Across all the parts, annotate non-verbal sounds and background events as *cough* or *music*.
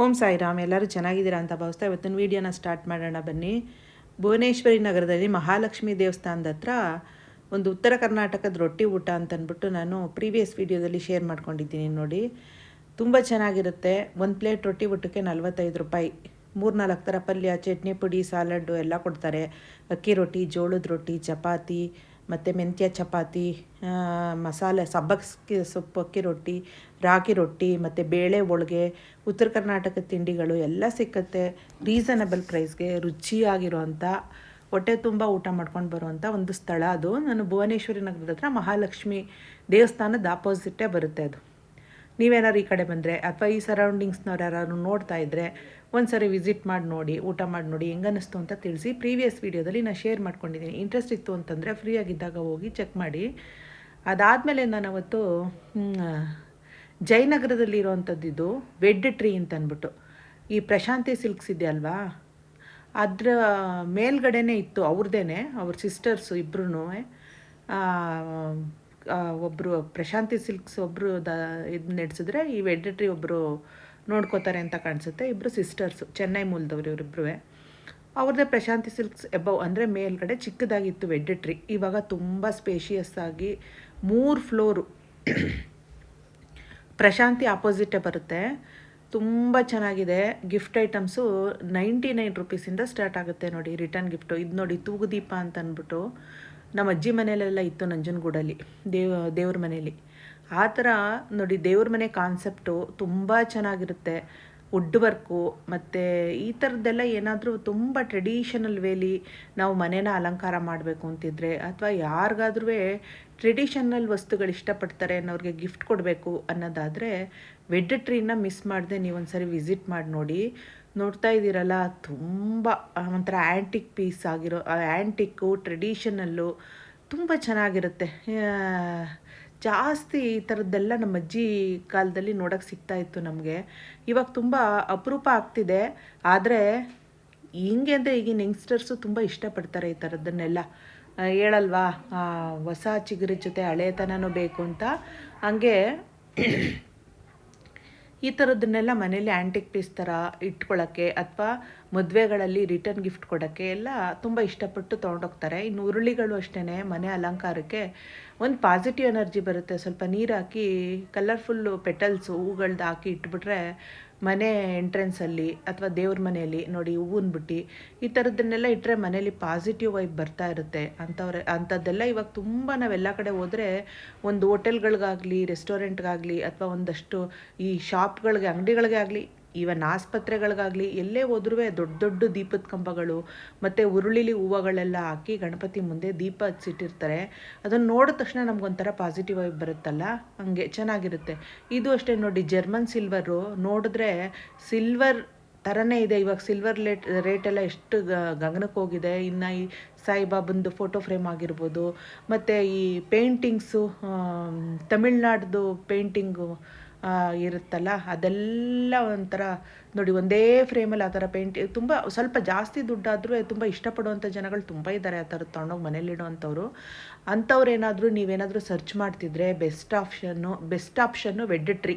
ಓಂ ಸಾಯಿರಾಮ್, ಎಲ್ಲರೂ ಚೆನ್ನಾಗಿದ್ದೀರಾ ಅಂತ ಭಾವಿಸ್ತಾ ಇವತ್ತಿನ ವೀಡಿಯೋನ ಸ್ಟಾರ್ಟ್ ಮಾಡೋಣ ಬನ್ನಿ. ಭುವನೇಶ್ವರಿ ನಗರದಲ್ಲಿ ಮಹಾಲಕ್ಷ್ಮಿ ದೇವಸ್ಥಾನದ ಹತ್ರ ಒಂದು ಉತ್ತರ ಕರ್ನಾಟಕದ ರೊಟ್ಟಿ ಊಟ ಅಂತಂದ್ಬಿಟ್ಟು ನಾನು ಪ್ರೀವಿಯಸ್ ವೀಡಿಯೋದಲ್ಲಿ ಶೇರ್ ಮಾಡ್ಕೊಂಡಿದ್ದೀನಿ ನೋಡಿ. ತುಂಬ ಚೆನ್ನಾಗಿರುತ್ತೆ. ಒಂದು ಪ್ಲೇಟ್ ರೊಟ್ಟಿ ಊಟಕ್ಕೆ ನಲ್ವತ್ತೈದು ರೂಪಾಯಿ. ಮೂರು ನಾಲ್ಕು ಥರ ಪಲ್ಯ, ಚಟ್ನಿ ಪುಡಿ, ಸಾಲಡ್ಡು ಎಲ್ಲ ಕೊಡ್ತಾರೆ. ಅಕ್ಕಿ ರೊಟ್ಟಿ, ಜೋಳದ ರೊಟ್ಟಿ, ಚಪಾತಿ ಮತ್ತು ಮೆಂತ್ಯ ಚಪಾತಿ ಮಸಾಲೆ ಸಬ್ಬಕ್ಕಿ ಸೊಪ್ಪಕ್ಕಿ ರೊಟ್ಟಿ, ರಾಗಿ ರೊಟ್ಟಿ, ಮತ್ತು ಬೇಳೆ, ಹೋಳ್ಗೆ, ಉತ್ತರ ಕರ್ನಾಟಕ ತಿಂಡಿಗಳು ಎಲ್ಲ ಸಿಕ್ಕತ್ತೆ. ರೀಸನಬಲ್ ಪ್ರೈಸ್ಗೆ ರುಚಿಯಾಗಿರೋವಂಥ, ಹೊಟ್ಟೆ ತುಂಬ ಊಟ ಮಾಡ್ಕೊಂಡು ಬರುವಂಥ ಒಂದು ಸ್ಥಳ ಅದು. ನಾನು ಭುವನೇಶ್ವರಿ ನಗರದ ಹತ್ರ ಮಹಾಲಕ್ಷ್ಮಿ ದೇವಸ್ಥಾನದ ಆಪೋಸಿಟ್ಟೇ ಬರುತ್ತೆ ಅದು. ನೀವೇನಾದ್ರು ಈ ಕಡೆ ಬಂದರೆ ಅಥವಾ ಈ ಸರೌಂಡಿಂಗ್ಸ್ನವ್ರು ಯಾರು ನೋಡ್ತಾ ಇದ್ದರೆ ಒಂದು ಸರಿ ವಿಸಿಟ್ ಮಾಡಿ ನೋಡಿ ಊಟ ಮಾಡಿ ನೋಡಿ ಹೆಂಗನ್ನಿಸ್ತು ಅಂತ ತಿಳಿಸಿ. ಪ್ರೀವಿಯಸ್ ವೀಡಿಯೋದಲ್ಲಿ ನಾನು ಶೇರ್ ಮಾಡ್ಕೊಂಡಿದ್ದೀನಿ. ಇಂಟ್ರೆಸ್ಟ್ ಇತ್ತು ಅಂತಂದರೆ ಫ್ರೀಯಾಗಿದ್ದಾಗ ಹೋಗಿ ಚೆಕ್ ಮಾಡಿ. ಅದಾದಮೇಲೆ ನಾನು ಅವತ್ತು ಮ್, ಜಯನಗರದಲ್ಲಿರುವಂಥದ್ದು ಇದು ವೆಡ್ ಟ್ರೀ ಅಂತ ಅಂದ್ಬಿಟ್ಟು. ಈ ಪ್ರಶಾಂತಿ ಸಿಲ್ಕ್ಸ್ ಇದೆ ಅಲ್ವಾ? ಅದರ ಮೇಲ್ಗಡೆನೇ ಇತ್ತು ಅವ್ರದ್ದೇ ಅವ್ರ ಸಿಸ್ಟರ್ಸು ಇಬ್ಬರೂ ಒಬ್ಬರು ಪ್ರಶಾಂತಿ ಸಿಲ್ಕ್ಸ್ ಒಬ್ಬರು ದ ಇದು ನಡೆಸಿದ್ರೆ ಈ ವೆಡ್ರಿಟ್ರಿ ಒಬ್ಬರು ನೋಡ್ಕೋತಾರೆ ಅಂತ ಕಾಣಿಸುತ್ತೆ. ಇಬ್ಬರು ಸಿಸ್ಟರ್ಸು, ಚೆನ್ನೈ ಮೂಲದವ್ರು ಇವರಿಬ್ಬರು ಅವ್ರದ್ದೇ ಪ್ರಶಾಂತಿ ಸಿಲ್ಕ್ಸ್ ಎಬವ್ ಅಂದರೆ ಮೇಲ್ಗಡೆ ಚಿಕ್ಕದಾಗಿತ್ತು ವೆಡ್ರಿಟ್ರಿ ಇವಾಗ ತುಂಬ ಸ್ಪೇಷಿಯಸ್ ಆಗಿ ಮೂರು ಫ್ಲೋರು *coughs* ಪ್ರಶಾಂತಿ ಆಪೋಸಿಟೇ ಬರುತ್ತೆ. ತುಂಬ ಚೆನ್ನಾಗಿದೆ. ಗಿಫ್ಟ್ ಐಟಮ್ಸು ನೈಂಟಿ ನೈನ್ ರುಪೀಸಿಂದ ಸ್ಟಾರ್ಟ್ ಆಗುತ್ತೆ ನೋಡಿ, ರಿಟರ್ನ್ ಗಿಫ್ಟು. ಇದು ನೋಡಿ ತೂಗುದೀಪ ಅಂತ ಅಂದ್ಬಿಟ್ಟು ನಮ್ಮ ಅಜ್ಜಿ ಮನೆಯಲ್ಲೆಲ್ಲ ಇತ್ತು ನಂಜನಗೂಡಲ್ಲಿ. ದೇವ, ದೇವ್ರ ಮನೆಯಲ್ಲಿ. ಆ ಥರ ನೋಡಿ ದೇವ್ರ ಮನೆ ಕಾನ್ಸೆಪ್ಟು ತುಂಬ ಚೆನ್ನಾಗಿರುತ್ತೆ. ವುಡ್ ವರ್ಕು ಮತ್ತು ಈ ಥರದ್ದೆಲ್ಲ ಏನಾದರೂ ತುಂಬ ಟ್ರೆಡಿಷನಲ್ ವೇಲಿ ನಾವು ಮನೇನ ಅಲಂಕಾರ ಮಾಡಬೇಕು ಅಂತಿದ್ರೆ ಅಥವಾ ಯಾರಿಗಾದ್ರೂ ಟ್ರೆಡಿಷನಲ್ ವಸ್ತುಗಳು ಇಷ್ಟಪಡ್ತಾರೆ ಅನ್ನೋರಿಗೆ ಗಿಫ್ಟ್ ಕೊಡಬೇಕು ಅನ್ನೋದಾದರೆ ವೆಡ್ ಟ್ರೀನ ಮಿಸ್ ಮಾಡದೆ ನೀವೊಂದು ಸರಿ ವಿಸಿಟ್ ಮಾಡಿ ನೋಡಿ. ನೋಡ್ತಾ ಇದ್ದೀರಲ್ಲ, ತುಂಬ ಒಂಥರ ಆ್ಯಂಟಿಕ್ ಪೀಸ್ ಆಗಿರೋ ಆ್ಯಂಟಿಕ್ಕು ಟ್ರೆಡಿಷನಲ್ಲು ತುಂಬ ಚೆನ್ನಾಗಿರುತ್ತೆ. ಜಾಸ್ತಿ ಈ ಥರದ್ದೆಲ್ಲ ನಮ್ಮ ಅಜ್ಜಿ ಕಾಲದಲ್ಲಿ ನೋಡೋಕ್ಕೆ ಸಿಗ್ತಾ ಇತ್ತು ನಮಗೆ. ಇವಾಗ ತುಂಬ ಅಪರೂಪ ಆಗ್ತಿದೆ. ಆದರೆ, ಹಿಂಗೆ ಅಂದರೆ ಈಗಿನ ಯಂಗ್ಸ್ಟರ್ಸು ತುಂಬ ಇಷ್ಟಪಡ್ತಾರೆ ಈ ಥರದ್ದನ್ನೆಲ್ಲ ಹೇಳಲ್ವಾ ಹೊಸ ಚಿಗುರಿ ಜೊತೆ ಹಳೆತನನೂ ಬೇಕು ಅಂತ. ಹಂಗೆ ಈ ಥರದ್ದನ್ನೆಲ್ಲ ಮನೇಲಿ ಆ್ಯಂಟಿಕ್ ಪೀಸ್ ಥರ ಇಟ್ಕೊಳ್ಳೋಕ್ಕೆ ಅಥವಾ ಮದುವೆಗಳಲ್ಲಿ ರಿಟರ್ನ್ ಗಿಫ್ಟ್ ಕೊಡೋಕ್ಕೆ ಎಲ್ಲ ತುಂಬ ಇಷ್ಟಪಟ್ಟು ತೊಗೊಂಡೋಗ್ತಾರೆ. ಇನ್ನು ಉರುಳಿಗಳು ಅಷ್ಟೇ ಮನೆ ಅಲಂಕಾರಕ್ಕೆ ಒಂದು ಪಾಸಿಟಿವ್ ಎನರ್ಜಿ ಬರುತ್ತೆ. ಸ್ವಲ್ಪ ನೀರು ಹಾಕಿ ಕಲರ್ಫುಲ್ಲು ಪೆಟಲ್ಸು ಹೂಗಳ್ದು ಹಾಕಿ ಇಟ್ಬಿಟ್ರೆ ಮನೆ ಎಂಟ್ರೆನ್ಸಲ್ಲಿ ಅಥವಾ ದೇವ್ರ ಮನೆಯಲ್ಲಿ ನೋಡಿ ಹೂವಿನ ಬುಟ್ಟಿ, ಈ ಥರದ್ದನ್ನೆಲ್ಲ ಇಟ್ಟರೆ ಮನೇಲಿ ಪಾಸಿಟಿವ್ ವೈಬ್ ಬರ್ತಾ ಇರುತ್ತೆ. ಅಂಥವ್ರೆ, ಅಂಥದ್ದೆಲ್ಲ ಇವಾಗ ತುಂಬ ನಾವೆಲ್ಲ ಕಡೆ ಹೋದರೆ ಒಂದು ಹೋಟೆಲ್ಗಳಿಗಾಗಲಿ ರೆಸ್ಟೋರೆಂಟ್ಗಾಗಲಿ ಅಥವಾ ಒಂದಷ್ಟು ಈ ಶಾಪ್ಗಳಿಗೆ ಅಂಗಡಿಗಳಿಗೆ ಆಗಲಿ ಈವನ್ ಆಸ್ಪತ್ರೆಗಳಿಗಾಗಲಿ ಎಲ್ಲೇ ಹೋದ್ರೂ ದೊಡ್ಡ ದೊಡ್ಡ ದೀಪದ ಕಂಬಗಳು, ಮತ್ತು ಉರುಳಿಲಿ ಹೂವುಗಳೆಲ್ಲ ಹಾಕಿ ಗಣಪತಿ ಮುಂದೆ ದೀಪ ಹಚ್ಚಿಟ್ಟಿರ್ತಾರೆ. ಅದನ್ನು ನೋಡಿದ ತಕ್ಷಣ ನಮಗೊಂಥರ ಪಾಸಿಟಿವ್ ಆಗಿ ಬರುತ್ತಲ್ಲ? ಹಂಗೆ ಚೆನ್ನಾಗಿರುತ್ತೆ. ಇದು ಅಷ್ಟೇ ನೋಡಿ ಜರ್ಮನ್ ಸಿಲ್ವರು ನೋಡಿದ್ರೆ ಸಿಲ್ವರ್ ಥರನೇ ಇದೆ. ಇವಾಗ ಸಿಲ್ವರ್ ಲೇಟ್ ರೇಟ್ ಎಲ್ಲ ಎಷ್ಟು ಗಗನಕ್ಕೆ ಹೋಗಿದೆ. ಇನ್ನು ಈ ಸಾಯಿಬಾಬಂದು ಫೋಟೋ ಫ್ರೇಮ್ ಆಗಿರ್ಬೋದು. ಮತ್ತು ಈ ಪೇಂಟಿಂಗ್ಸು ತಮಿಳ್ನಾಡ್ದು ಪೇಂಟಿಂಗು ಇರುತ್ತಲ್ಲ ಅದೆಲ್ಲ ಒಂಥರ ನೋಡಿ, ಒಂದೇ ಫ್ರೇಮಲ್ಲಿ ಆ ಥರ ಪೇಂಟ್, ತುಂಬ ಸ್ವಲ್ಪ ಜಾಸ್ತಿ ದುಡ್ಡಾದರೂ ತುಂಬ ಇಷ್ಟಪಡುವಂಥ ಜನಗಳು ತುಂಬ ಇದ್ದಾರೆ ಆ ಥರದ್ದು ತೊಗೊಂಡೋಗಿ ಮನೇಲಿಡುವಂಥವ್ರು ಅಂಥವ್ರು ಏನಾದರೂ ನೀವೇನಾದರೂ ಸರ್ಚ್ ಮಾಡ್ತಿದ್ರೆ best option best option Wed Tree.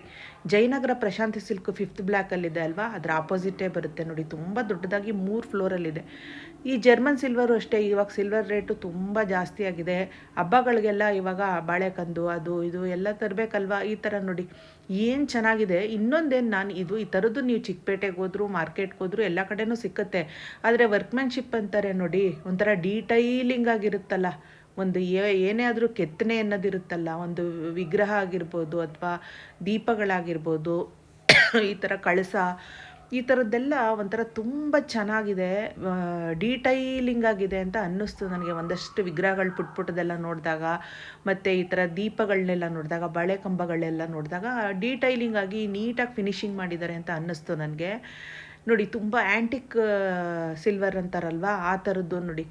Jayanagar Prashanti silk fifth ಬ್ಲ್ಯಾಕಲ್ಲಿದೆ ಅಲ್ವಾ? ಅದರ ಆಪೋಸಿಟೇ ಬರುತ್ತೆ ನೋಡಿ, ತುಂಬ ದೊಡ್ಡದಾಗಿ ಮೂರು ಫ್ಲೋರಲ್ಲಿದೆ. ಈ ಜರ್ಮನ್ ಸಿಲ್ವರು ಅಷ್ಟೇ, ಇವಾಗ ಸಿಲ್ವರ್ ರೇಟು ತುಂಬ ಜಾಸ್ತಿ ಆಗಿದೆ. ಹಬ್ಬಗಳಿಗೆಲ್ಲ ಇವಾಗ ಬಾಳೆಕಂದು, ಅದು, ಇದು ಎಲ್ಲ ತರಬೇಕಲ್ವಾ? ಈ ಥರ ನೋಡಿ. ಏನು ಚೆನ್ನಾಗಿದೆ? ಇನ್ನೊಂದೇನು ನಾನು, ಇದು ಈ ಥರದ್ದು ನೀವು ಚಿಕ್ಕಪೇಟೆಗೆ ಹೋದ್ರು, ಮಾರ್ಕೆಟ್ಗೆ ಹೋದ್ರು ಎಲ್ಲ ಕಡೆನೂ ಸಿಕ್ಕತ್ತೆ. ಆದರೆ ವರ್ಕ್ಮ್ಯಾನ್ಶಿಪ್ ಅಂತಾರೆ ನೋಡಿ, ಒಂಥರ ಡೀಟೈಲಿಂಗ್ ಆಗಿರುತ್ತಲ್ಲ. ಒಂದು ಏನೇ ಆದರೂ ಕೆತ್ತನೆ ಅನ್ನೋದಿರುತ್ತಲ್ಲ. ಒಂದು ವಿಗ್ರಹ ಆಗಿರ್ಬೋದು ಅಥವಾ ದೀಪಗಳಾಗಿರ್ಬೋದು, ಈ ಥರ ಕಳಸ ಈ ಥರದ್ದೆಲ್ಲ ಒಂಥರ ತುಂಬ ಚೆನ್ನಾಗಿದೆ ಡೀಟೈಲಿಂಗ್ ಆಗಿದೆ ಅಂತ ಅನ್ನಿಸ್ತು ನನಗೆ. ಒಂದಷ್ಟು ವಿಗ್ರಹಗಳು ಪುಟ್ ಪುಟ್ಟದೆಲ್ಲ ನೋಡಿದಾಗ, ಮತ್ತು ಈ ಥರ ದೀಪಗಳನ್ನೆಲ್ಲ ನೋಡಿದಾಗ, ಬಳೆ ಕಂಬಗಳೆಲ್ಲ ನೋಡಿದಾಗ ಡೀಟೈಲಿಂಗ್ ಆಗಿ ನೀಟಾಗಿ ಫಿನಿಶಿಂಗ್ ಮಾಡಿದ್ದಾರೆ ಅಂತ ಅನ್ನಿಸ್ತು ನನಗೆ. ನೋಡಿ, ತುಂಬ ಆ್ಯಂಟಿಕ್ ಸಿಲ್ವರ್ ಅಂತಾರಲ್ವಾ? ಆ ಥರದ್ದು ನೋಡಿ.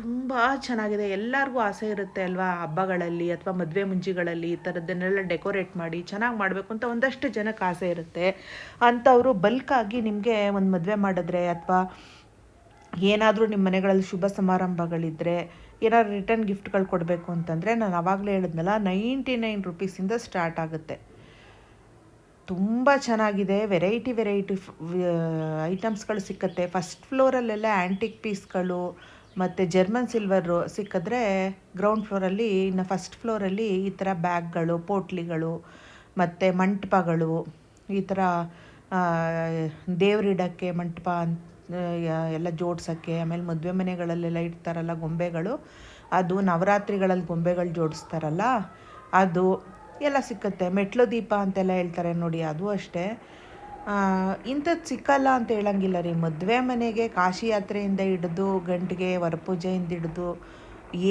ತುಂಬ ಚೆನ್ನಾಗಿದೆ. ಎಲ್ಲರಿಗೂ ಆಸೆ ಇರುತ್ತೆ ಅಲ್ವಾ? ಹಬ್ಬಗಳಲ್ಲಿ ಅಥವಾ ಮದುವೆ ಮುಂಜಿಗಳಲ್ಲಿ ಈ ಥರದ್ದನ್ನೆಲ್ಲ ಡೆಕೋರೇಟ್ ಮಾಡಿ ಚೆನ್ನಾಗಿ ಮಾಡಬೇಕು ಅಂತ ಒಂದಷ್ಟು ಜನಕ್ಕೆ ಆಸೆ ಇರುತ್ತೆ. ಅಂಥವರು ಬಲ್ಕಾಗಿ ನಿಮಗೆ ಒಂದು ಮದುವೆ ಮಾಡಿದ್ರೆ ಅಥವಾ ಏನಾದರೂ ನಿಮ್ಮ ಮನೆಗಳಲ್ಲಿ ಶುಭ ಸಮಾರಂಭಗಳಿದ್ದರೆ ಏನಾದ್ರು ರಿಟರ್ನ್ ಗಿಫ್ಟ್ಗಳು ಕೊಡಬೇಕು ಅಂತಂದರೆ ನಾನು ಆವಾಗಲೇ ಹೇಳಿದ್ನಲ್ಲ, ನೈಂಟಿ ನೈನ್ ರುಪೀಸಿಂದ ಸ್ಟಾರ್ಟ್ ಆಗುತ್ತೆ. ತುಂಬ ಚೆನ್ನಾಗಿದೆ. ವೆರೈಟಿ ವೆರೈಟಿ ಐಟಮ್ಸ್ಗಳು ಸಿಕ್ಕತ್ತೆ. ಫಸ್ಟ್ ಫ್ಲೋರಲ್ಲೆಲ್ಲ ಆ್ಯಂಟಿಕ್ ಪೀಸ್ಗಳು ಮತ್ತು ಜರ್ಮನ್ ಸಿಲ್ವರು ಸಿಕ್ಕಿದ್ರೆ ಗ್ರೌಂಡ್ ಫ್ಲೋರಲ್ಲಿ ಇನ್ನು ಫಸ್ಟ್ ಫ್ಲೋರಲ್ಲಿ ಈ ಥರ ಬ್ಯಾಗ್ಗಳು, ಪೋಟ್ಲಿಗಳು, ಮತ್ತು ಮಂಟಪಗಳು, ಈ ಥರ ದೇವರಿಡೋಕ್ಕೆ ಮಂಟಪ ಎಲ್ಲ ಜೋಡಿಸೋಕ್ಕೆ, ಆಮೇಲೆ ಮದುವೆ ಮನೆಗಳಲ್ಲೆಲ್ಲ ಇಡ್ತಾರಲ್ಲ ಗೊಂಬೆಗಳು, ಅದು ನವರಾತ್ರಿಗಳಲ್ಲಿ ಗೊಂಬೆಗಳು ಜೋಡಿಸ್ತಾರಲ್ಲ, ಅದು ಎಲ್ಲ ಸಿಕ್ಕತ್ತೆ. ಮೆಟ್ಲು ದೀಪ ಅಂತೆಲ್ಲ ಹೇಳ್ತಾರೆ ನೋಡಿ, ಅದು ಅಷ್ಟೇ. ಇಂಥದ್ದು ಸಿಕ್ಕಲ್ಲ ಅಂತ ಹೇಳಂಗಿಲ್ಲ ರೀ. ಮದುವೆ ಮನೆಗೆ ಕಾಶಿ ಯಾತ್ರೆಯಿಂದ ಹಿಡಿದು, ಗಂಟಿಗೆ ವರಪೂಜೆಯಿಂದ ಹಿಡಿದು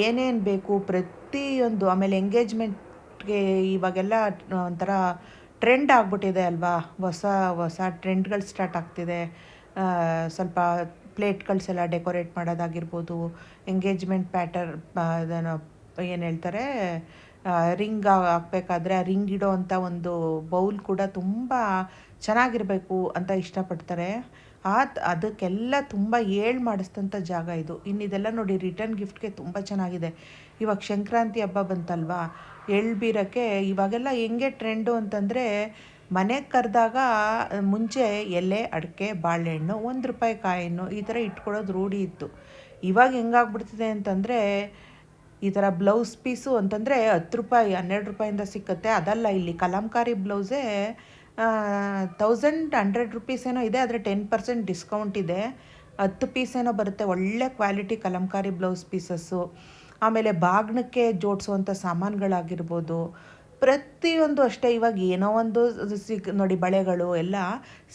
ಏನೇನು ಬೇಕು ಪ್ರತಿಯೊಂದು, ಆಮೇಲೆ ಎಂಗೇಜ್ಮೆಂಟ್ಗೆ ಇವಾಗೆಲ್ಲ ಒಂಥರ ಟ್ರೆಂಡ್ ಆಗ್ಬಿಟ್ಟಿದೆ ಅಲ್ವಾ? ಹೊಸ ಹೊಸ ಟ್ರೆಂಡ್ಗಳು ಸ್ಟಾರ್ಟ್ ಆಗ್ತಿದೆ. ಸ್ವಲ್ಪ ಪ್ಲೇಟ್ಗಳ್ಸೆಲ್ಲ ಡೆಕೋರೇಟ್ ಮಾಡೋದಾಗಿರ್ಬೋದು ಎಂಗೇಜ್ಮೆಂಟ್ ಪ್ಯಾಟರ್ ಅದನ್ನು ಏನು ಹೇಳ್ತಾರೆ ರಿಂಗ್ ಹಾಕ್ಬೇಕಾದ್ರೆ ಆ ರಿಂಗ್ ಇಡೋ ಅಂಥ ಒಂದು ಬೌಲ್ ಕೂಡ ತುಂಬ ಚೆನ್ನಾಗಿರಬೇಕು ಅಂತ ಇಷ್ಟಪಡ್ತಾರೆ. ಆ ಅದಕ್ಕೆಲ್ಲ ತುಂಬ ಏಳು ಮಾಡಿಸ್ದಂಥ ಜಾಗ ಇದು. ಇನ್ನು ಇದೆಲ್ಲ ನೋಡಿ ರಿಟರ್ನ್ ಗಿಫ್ಟ್ಗೆ ತುಂಬ ಚೆನ್ನಾಗಿದೆ. ಇವಾಗ ಸಂಕ್ರಾಂತಿ ಹಬ್ಬ ಬಂತಲ್ವಾ? ಎಳ್ಳು ಬೀರಕ್ಕೆ ಇವಾಗೆಲ್ಲ ಹೆಂಗೆ ಟ್ರೆಂಡು ಅಂತಂದರೆ ಮನೆಗೆ ಕರೆದಾಗ ಮುಂಚೆ ಎಲೆ, ಅಡಿಕೆ, ಬಾಳೆಹಣ್ಣು, ಒಂದು ರೂಪಾಯಿ ಕಾಯಿನ್ನು ಈ ಥರ ಇಟ್ಕೊಳ್ಳೋದು ರೂಢಿ ಇತ್ತು. ಇವಾಗ ಹೆಂಗಾಗ್ಬಿಡ್ತಿದೆ ಅಂತಂದರೆ ಈ ಥರ ಬ್ಲೌಸ್ ಪೀಸು ಅಂತಂದರೆ ಹತ್ತು ರೂಪಾಯಿ, ಹನ್ನೆರಡು ರೂಪಾಯಿಂದ ಸಿಕ್ಕತ್ತೆ. ಅದಲ್ಲ ಇಲ್ಲಿ ಕಲಂಕಾರಿ ಬ್ಲೌಸೇ ತೌಸಂಡ್ ಹಂಡ್ರೆಡ್ ರುಪೀಸ್ ಏನೋ ಇದೆ, ಆದರೆ ಟೆನ್ ಪರ್ಸೆಂಟ್ ಡಿಸ್ಕೌಂಟ್ ಇದೆ. ಹತ್ತು ಪೀಸ್ ಏನೋ ಬರುತ್ತೆ, ಒಳ್ಳೆ ಕ್ವಾಲಿಟಿ ಕಲಂಕಾರಿ ಬ್ಲೌಸ್ ಪೀಸಸ್ಸು ಆಮೇಲೆ ಬಾಗ್ನಕ್ಕೆ ಜೋಡಿಸುವಂಥ ಸಾಮಾನುಗಳಾಗಿರ್ಬೋದು. ಪ್ರತಿಯೊಂದು ಅಷ್ಟೇ, ಇವಾಗ ಏನೋ ಒಂದು ಸಿಕ್, ನೋಡಿ ಬಳೆಗಳು ಎಲ್ಲ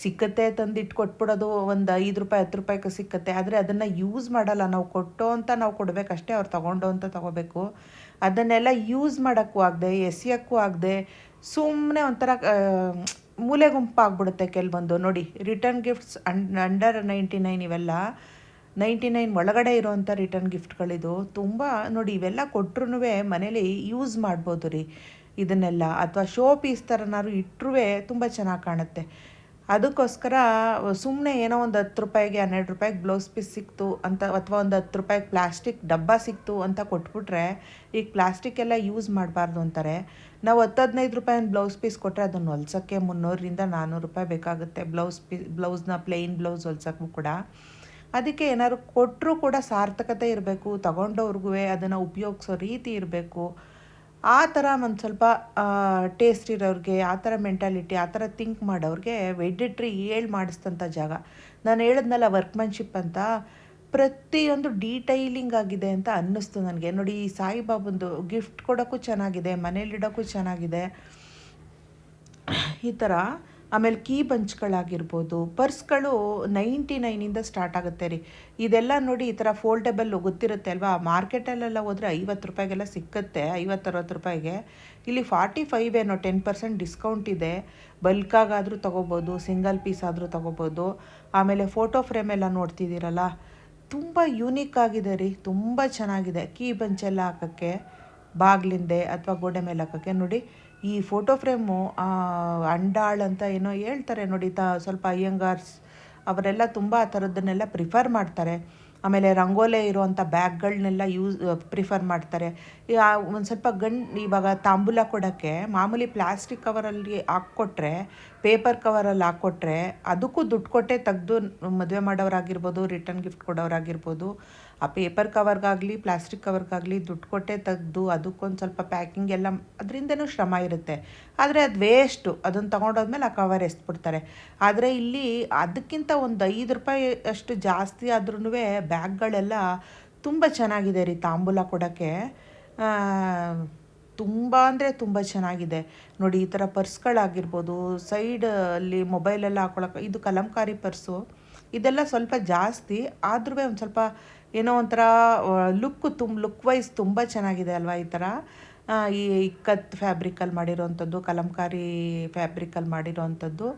ಸಿಕ್ಕತ್ತೆ ತಂದಿಟ್ಟು ಕೊಟ್ಬಿಡೋದು, ಒಂದು ಐದು ರೂಪಾಯಿ, ಹತ್ತು ರೂಪಾಯಿಗೆ ಸಿಕ್ಕತ್ತೆ. ಆದರೆ ಅದನ್ನು ಯೂಸ್ ಮಾಡಲ್ಲ. ನಾವು ಕೊಟ್ಟು ಅಂತ ನಾವು ಕೊಡಬೇಕಷ್ಟೇ ಅವ್ರು ತೊಗೊಂಡು ಅಂತ ತೊಗೋಬೇಕು. ಅದನ್ನೆಲ್ಲ ಯೂಸ್ ಮಾಡೋಕ್ಕೂ ಆಗದೆ, ಎಸಿಯೋಕ್ಕೂ ಆಗದೆ ಸುಮ್ಮನೆ ಒಂಥರ ಮೂಲೆ ಗುಂಪು ಆಗ್ಬಿಡುತ್ತೆ ಕೆಲವೊಂದು. ನೋಡಿ return gifts and under ninety nine ಇವೆಲ್ಲ ನೈಂಟಿ ನೈನ್ ಒಳಗಡೆ ಇರೋವಂಥ ರಿಟರ್ನ್ ಗಿಫ್ಟ್ಗಳಿದು ತುಂಬ, ನೋಡಿ, ಇವೆಲ್ಲ ಕೊಟ್ರೂ ಮನೇಲಿ ಯೂಸ್ ಮಾಡ್ಬೋದು ರೀ. ಇದನ್ನೆಲ್ಲ, ಅಥವಾ ಶೋ ಪೀಸ್ ಥರನಾದ್ರು ಇಟ್ಟರೂ ತುಂಬ ಚೆನ್ನಾಗಿ ಕಾಣುತ್ತೆ. ಅದಕ್ಕೋಸ್ಕರ ಸುಮ್ಮನೆ ಏನೋ ಒಂದು ಹತ್ತು ರೂಪಾಯಿಗೆ, ಹನ್ನೆರಡು ರೂಪಾಯಿಗೆ ಬ್ಲೌಸ್ ಪೀಸ್ ಸಿಕ್ತು ಅಂತ ಅಥವಾ ಒಂದು ಹತ್ತು ರೂಪಾಯಿಗೆ ಪ್ಲಾಸ್ಟಿಕ್ ಡಬ್ಬ ಸಿಕ್ತು ಅಂತ ಕೊಟ್ಬಿಟ್ರೆ, ಈಗ ಪ್ಲಾಸ್ಟಿಕ್ ಎಲ್ಲ ಯೂಸ್ ಮಾಡಬಾರ್ದು ಅಂತಾರೆ. ನಾವು ಹತ್ತು ಹದಿನೈದು ರೂಪಾಯಿನ ಬ್ಲೌಸ್ ಪೀಸ್ ಕೊಟ್ಟರೆ ಅದನ್ನು ಹೊಲ್ಸೋಕ್ಕೆ ಮುನ್ನೂರರಿಂದ ನಾನ್ನೂರು ರೂಪಾಯಿ ಬೇಕಾಗುತ್ತೆ. ಬ್ಲೌಸ್ ಪೀ, ಬ್ಲೌಸ್ನ ಪ್ಲೇನ್ ಬ್ಲೌಸ್ ಹೊಲ್ಸೋಕ್ಕೂ ಕೂಡ. ಅದಕ್ಕೆ ಏನಾದ್ರು ಕೊಟ್ಟರೂ ಕೂಡ ಸಾರ್ಥಕತೆ ಇರಬೇಕು ತಗೊಂಡವ್ರಿಗೂ ಅದನ್ನು ಉಪಯೋಗಿಸೋ ರೀತಿ ಇರಬೇಕು. ಆ ಥರ ಒಂದು ಸ್ವಲ್ಪ ಟೇಸ್ಟ್ ಇರೋರಿಗೆ, ಆ ಥರ ಮೆಂಟಾಲಿಟಿ ಆ ಥರ ಥಿಂಕ್ ಮಾಡೋರಿಗೆ ವೆಡ್ಡಿಟ್ರಿ ಹೇಳಿ ಮಾಡಿಸ್ತಂಥ ಜಾಗ. ನಾನು ಹೇಳಿದ್ನಲ್ಲ ವರ್ಕ್ಮನ್ಶಿಪ್ ಅಂತ ಪ್ರತಿಯೊಂದು ಡೀಟೈಲಿಂಗ್ ಆಗಿದೆ ಅಂತ ಅನ್ನಿಸ್ತು ನನಗೆ. ನೋಡಿ, ಈ ಸಾಯಿಬಾಬಂದು ಗಿಫ್ಟ್ ಕೊಡೋಕ್ಕೂ ಚೆನ್ನಾಗಿದೆ, ಮನೇಲಿಡೋಕ್ಕೂ ಚೆನ್ನಾಗಿದೆ. ಈ ಥರ ಆಮೇಲೆ ಕೀ ಬಂಚ್ಗಳಾಗಿರ್ಬೋದು, ಪರ್ಸ್ಗಳು ನೈಂಟಿ ನೈನಿಂದ ಸ್ಟಾರ್ಟ್ ಆಗುತ್ತೆ ರೀ. ಇದೆಲ್ಲ ನೋಡಿ ಈ ಥರ ಫೋಲ್ಡೇಬಲ್ ಗೊತ್ತಿರುತ್ತೆ ಅಲ್ವಾ? ಮಾರ್ಕೆಟಲ್ಲೆಲ್ಲ ಹೋದರೆ ಐವತ್ತು ರೂಪಾಯಿಗೆಲ್ಲ ಸಿಕ್ಕತ್ತೆ, ಐವತ್ತರವತ್ತು ರೂಪಾಯಿಗೆ. ಇಲ್ಲಿ ಫಾರ್ಟಿ ಫೈವ್ ಏನೋ ಟೆನ್ ಪರ್ಸೆಂಟ್ ಡಿಸ್ಕೌಂಟ್ ಇದೆ. ಬಲ್ಕಾಗಾದರೂ ತೊಗೋಬೋದು, ಸಿಂಗಲ್ ಪೀಸ್ ಆದರೂ ತೊಗೋಬೋದು. ಆಮೇಲೆ ಫೋಟೋ ಫ್ರೇಮ್ ಎಲ್ಲ ನೋಡ್ತಿದ್ದೀರಲ್ಲ? ತುಂಬ ಯೂನಿಕ್ ಆಗಿದೆ ರೀ, ತುಂಬ ಚೆನ್ನಾಗಿದೆ. ಕೀ ಬಂಚೆಲ್ಲ ಹಾಕೋಕ್ಕೆ, ಬಾಗ್ಲಿಂದೆ ಅಥವಾ ಗೋಡೆ ಮೇಲೆ ಹಾಕೋಕ್ಕೆ ನೋಡಿ. ಈ ಫೋಟೋ ಫ್ರೇಮು ಅಂಡಾಳ್ ಅಂತ ಏನೋ ಹೇಳ್ತಾರೆ ನೋಡಿ, ತ ಸ್ವಲ್ಪ ಅಯ್ಯಂಗಾರ್ಸ್ ಅವರೆಲ್ಲ ತುಂಬ ಆ ಥರದ್ದನ್ನೆಲ್ಲ ಪ್ರಿಫರ್ ಮಾಡ್ತಾರೆ. ಆಮೇಲೆ ರಂಗೋಲೆ ಇರುವಂಥ ಬ್ಯಾಗ್ಗಳನ್ನೆಲ್ಲ ಯೂಸ್ ಪ್ರಿಫರ್ ಮಾಡ್ತಾರೆ. ಒಂದು ಸ್ವಲ್ಪ ಗಂಡು, ಇವಾಗ ತಾಂಬೂಲ ಕೊಡೋಕ್ಕೆ, ಮಾಮೂಲಿ ಪ್ಲಾಸ್ಟಿಕ್ ಕವರಲ್ಲಿ ಹಾಕ್ಕೊಟ್ರೆ ಪೇಪರ್ ಕವರಲ್ಲಿ ಹಾಕ್ಕೊಟ್ರೆ, ಅದಕ್ಕೂ ದುಡ್ಡು ಕೊಟ್ಟೆ ತೆಗೆದು ಮದುವೆ ಮಾಡೋರಾಗಿರ್ಬೋದು ರಿಟರ್ನ್ ಗಿಫ್ಟ್ ಕೊಡೋರಾಗಿರ್ಬೋದು ಆ ಪೇಪರ್ ಕವರ್ಗಾಗಲಿ ಪ್ಲಾಸ್ಟಿಕ್ ಕವರ್ಗಾಗಲಿ ದುಡ್ಡು ಕೊಟ್ಟೆ ತೆಗೆದು ಅದಕ್ಕೊಂದು ಸ್ವಲ್ಪ ಪ್ಯಾಕಿಂಗ್ ಎಲ್ಲ ಅದರಿಂದನೂ ಶ್ರಮ ಇರುತ್ತೆ. ಆದರೆ ಅದು ವೇಸ್ಟು ಅದನ್ನು ತೊಗೊಂಡೋದ್ಮೇಲೆ ಆ ಕವರ್ ಎಸ್ಬಿಡ್ತಾರೆ. ಆದರೆ ಇಲ್ಲಿ ಅದಕ್ಕಿಂತ ಒಂದು ಐದು ರೂಪಾಯಿ ಅಷ್ಟು ಜಾಸ್ತಿ ಆದ್ರೂ ಬ್ಯಾಗ್ಗಳೆಲ್ಲ ತುಂಬ ಚೆನ್ನಾಗಿದೆ ರೀ ತಾಂಬೂಲ ಕೊಡೋಕ್ಕೆ. ತುಂಬ ಅಂದರೆ ತುಂಬ ಚೆನ್ನಾಗಿದೆ. ನೋಡಿ ಈ ಥರ ಪರ್ಸ್ಗಳಾಗಿರ್ಬೋದು ಸೈಡಲ್ಲಿ ಮೊಬೈಲೆಲ್ಲ ಹಾಕೊಳಕ್ಕೆ ಇದು ಕಲಂಕಾರಿ ಪರ್ಸು, ಇದೆಲ್ಲ ಸ್ವಲ್ಪ ಜಾಸ್ತಿ ಆದ್ರೂ ಒಂದು ಸ್ವಲ್ಪ ಏನೋ ಒಂಥರ ಲುಕ್ ತುಂಬ ಲುಕ್ ವೈಸ್ ತುಂಬ ಚೆನ್ನಾಗಿದೆ ಅಲ್ವಾ ಈ ಥರ? ಈ ಇಕ್ಕತ್ ಫ್ಯಾಬ್ರಿಕಲ್ಲಿ ಮಾಡಿರೋವಂಥದ್ದು ಕಲಂಕಾರಿ ಫ್ಯಾಬ್ರಿಕಲ್ಲಿ ಮಾಡಿರೋವಂಥದ್ದು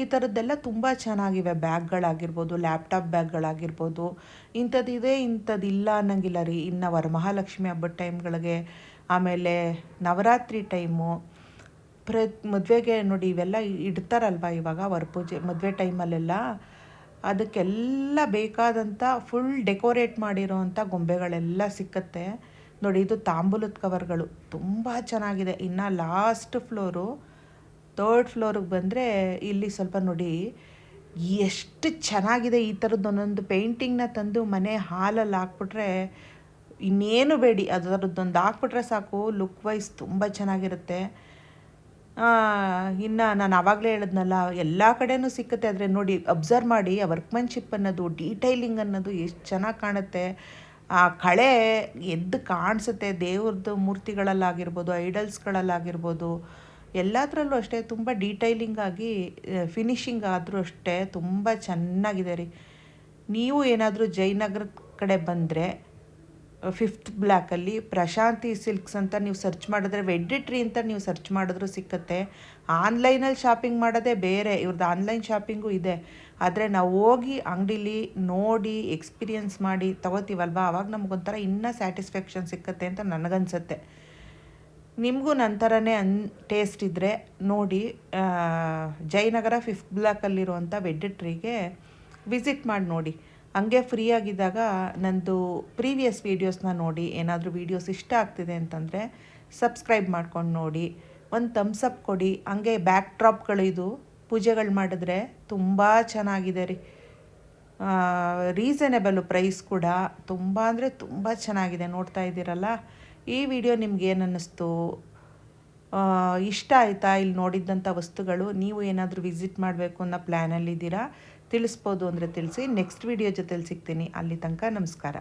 ಈ ಥರದ್ದೆಲ್ಲ ತುಂಬ ಚೆನ್ನಾಗಿವೆ. ಬ್ಯಾಗ್ಗಳಾಗಿರ್ಬೋದು ಲ್ಯಾಪ್ಟಾಪ್ ಬ್ಯಾಗ್ಗಳಾಗಿರ್ಬೋದು. ಇಂಥದ್ದಿದೆ ಇಂಥದ್ದು ಇಲ್ಲ ಅನ್ನಂಗಿಲ್ಲ ರೀ. ಇನ್ನು ವರಮಹಾಲಕ್ಷ್ಮಿ ಹಬ್ಬದ ಟೈಮ್ಗಳಿಗೆ ಆಮೇಲೆ ನವರಾತ್ರಿ ಟೈಮು ಪ್ರ ಮದುವೆಗೆ ನೋಡಿ ಇವೆಲ್ಲ ಇಡ್ತಾರಲ್ವ ಇವಾಗ ವರಪೂಜೆ ಮದುವೆ ಟೈಮಲ್ಲೆಲ್ಲ ಅದಕ್ಕೆಲ್ಲ ಬೇಕಾದಂಥ ಫುಲ್ ಡೆಕೋರೇಟ್ ಮಾಡಿರೋವಂಥ ಗೊಂಬೆಗಳೆಲ್ಲ ಸಿಕ್ಕತ್ತೆ. ನೋಡಿ, ಇದು ತಾಂಬೂಲದ ಕವರ್ಗಳು. ತುಂಬ ಚೆನ್ನಾಗಿದೆ. ಇನ್ನು ಲಾಸ್ಟ್ ಫ್ಲೋರು ತರ್ಡ್ ಫ್ಲೋರಿಗೆ ಬಂದರೆ ಇಲ್ಲಿ ಸ್ವಲ್ಪ ನೋಡಿ, ಎಷ್ಟು ಚೆನ್ನಾಗಿದೆ ಈ ಥರದ್ದು ಒಂದೊಂದು ಪೇಂಟಿಂಗ್ನ ತಂದು ಮನೆ ಹಾಲಲ್ಲಿ ಹಾಕ್ಬಿಟ್ರೆ ಇನ್ನೇನು ಬೇಡಿ. ಅದರದ್ದೊಂದು ಹಾಕ್ಬಿಟ್ರೆ ಸಾಕು. ಲುಕ್ ವೈಸ್ ತುಂಬ ಚೆನ್ನಾಗಿರುತ್ತೆ. ಇನ್ನು ನಾನು ಆವಾಗಲೇ ಹೇಳಿದ್ನಲ್ಲ, ಎಲ್ಲ ಕಡೆನೂ ಸಿಕ್ಕುತ್ತೆ. ಆದರೆ ನೋಡಿ ಅಬ್ಸರ್ವ್ ಮಾಡಿ, ಆ ವರ್ಕ್ಮನ್ಶಿಪ್ ಅನ್ನೋದು ಡೀಟೈಲಿಂಗ್ ಅನ್ನೋದು ಎಷ್ಟು ಚೆನ್ನಾಗಿ ಕಾಣುತ್ತೆ. ಆ ಕಳೆ ಎದ್ದು ಕಾಣಿಸುತ್ತೆ ದೇವ್ರದ್ದು ಮೂರ್ತಿಗಳಲ್ಲಾಗಿರ್ಬೋದು, ಐಡಲ್ಸ್ಗಳಲ್ಲಾಗಿರ್ಬೋದು. ಎಲ್ಲದರಲ್ಲೂ ಅಷ್ಟೇ, ತುಂಬ ಡೀಟೈಲಿಂಗ್ ಆಗಿ ಫಿನಿಶಿಂಗ್ ಆದರೂ ಅಷ್ಟೇ, ತುಂಬ ಚೆನ್ನಾಗಿದೆ ರೀ. ನೀವು ಏನಾದರೂ ಜಯನಗರದ ಕಡೆ ಬಂದರೆ ಫಿಫ್ತ್ ಬ್ಲ್ಯಾಕಲ್ಲಿ ಪ್ರಶಾಂತಿ ಸಿಲ್ಕ್ಸ್ ಅಂತ ನೀವು ಸರ್ಚ್ ಮಾಡಿದ್ರೆ ವೆಡ್ಡಿಟ್ರಿ ಅಂತ ನೀವು ಸರ್ಚ್ ಮಾಡಿದ್ರು ಸಿಕ್ಕತ್ತೆ. ಆನ್ಲೈನಲ್ಲಿ ಶಾಪಿಂಗ್ ಮಾಡೋದೇ ಬೇರೆ ಇವ್ರದ್ದು ಆನ್ಲೈನ್ ಶಾಪಿಂಗು ಇದೆ. ಆದರೆ ನಾವು ಹೋಗಿ ಅಂಗಡೀಲಿ ನೋಡಿ ಎಕ್ಸ್ಪೀರಿಯನ್ಸ್ ಮಾಡಿ ತೊಗೋತೀವಲ್ವ? ಆವಾಗ ನಮಗೊಂಥರ ಇನ್ನೂ ಸ್ಯಾಟಿಸ್ಫ್ಯಾಕ್ಷನ್ ಸಿಕ್ಕತ್ತೆ ಅಂತ ನನಗನ್ಸುತ್ತೆ. ನಿಮಗೂ ನನ್ನ ಥರನೇ ಅನ್ ಟೇಸ್ಟ್ ಇದ್ದರೆ ನೋಡಿ ಜಯನಗರ ಫಿಫ್ತ್ ಬ್ಲಾಕಲ್ಲಿರುವಂಥ ವೆಡ್ಡಿಟ್ರಿಗೆ ವಿಸಿಟ್ ಮಾಡಿ ನೋಡಿ. ಹಂಗೆ ಫ್ರೀ ಆಗಿದ್ದಾಗ ನಂದು ಪ್ರೀವಿಯಸ್ ವೀಡಿಯೋಸ್ನ ನೋಡಿ, ಏನಾದರೂ ವೀಡಿಯೋಸ್ ಇಷ್ಟ ಆಗ್ತಿದೆ ಅಂತಂದರೆ ಸಬ್ಸ್ಕ್ರೈಬ್ ಮಾಡ್ಕೊಂಡು ನೋಡಿ. ಒಂದು ಥಮ್ಸಪ್ ಕೊಡಿ. ಹಂಗೆ ಬ್ಯಾಕ್ ಡ್ರಾಪ್ಗಳು ಇದು, ಪೂಜೆಗಳು ಮಾಡಿದ್ರೆ ತುಂಬ ಚೆನ್ನಾಗಿದೆ ರೀ. ರೀಸನೇಬಲು ಪ್ರೈಸ್ ಕೂಡ. ತುಂಬ ಅಂದರೆ ತುಂಬ ಚೆನ್ನಾಗಿದೆ. ನೋಡ್ತಾ ಇದ್ದೀರಲ್ಲ? ಈ ವಿಡಿಯೋ ನಿಮ್ಗೆ ಏನು ಅನ್ನಿಸ್ತು? ಇಷ್ಟ ಆಯಿತಾ? ಇಲ್ಲಿ ನೋಡಿದ್ದಂಥ ವಸ್ತುಗಳು, ನೀವು ಏನಾದರೂ ವಿಸಿಟ್ ಮಾಡಬೇಕು ಅನ್ನೋ ಪ್ಲ್ಯಾನಲ್ಲಿದ್ದೀರಾ ತಿಳಿಸ್ಬೋದು ಅಂದರೆ ತಿಳಿಸಿ. ನೆಕ್ಸ್ಟ್ ವಿಡಿಯೋ ಜೊತೆಲಿ ಸಿಗ್ತೀನಿ. ಅಲ್ಲಿ ತನಕ ನಮಸ್ಕಾರ.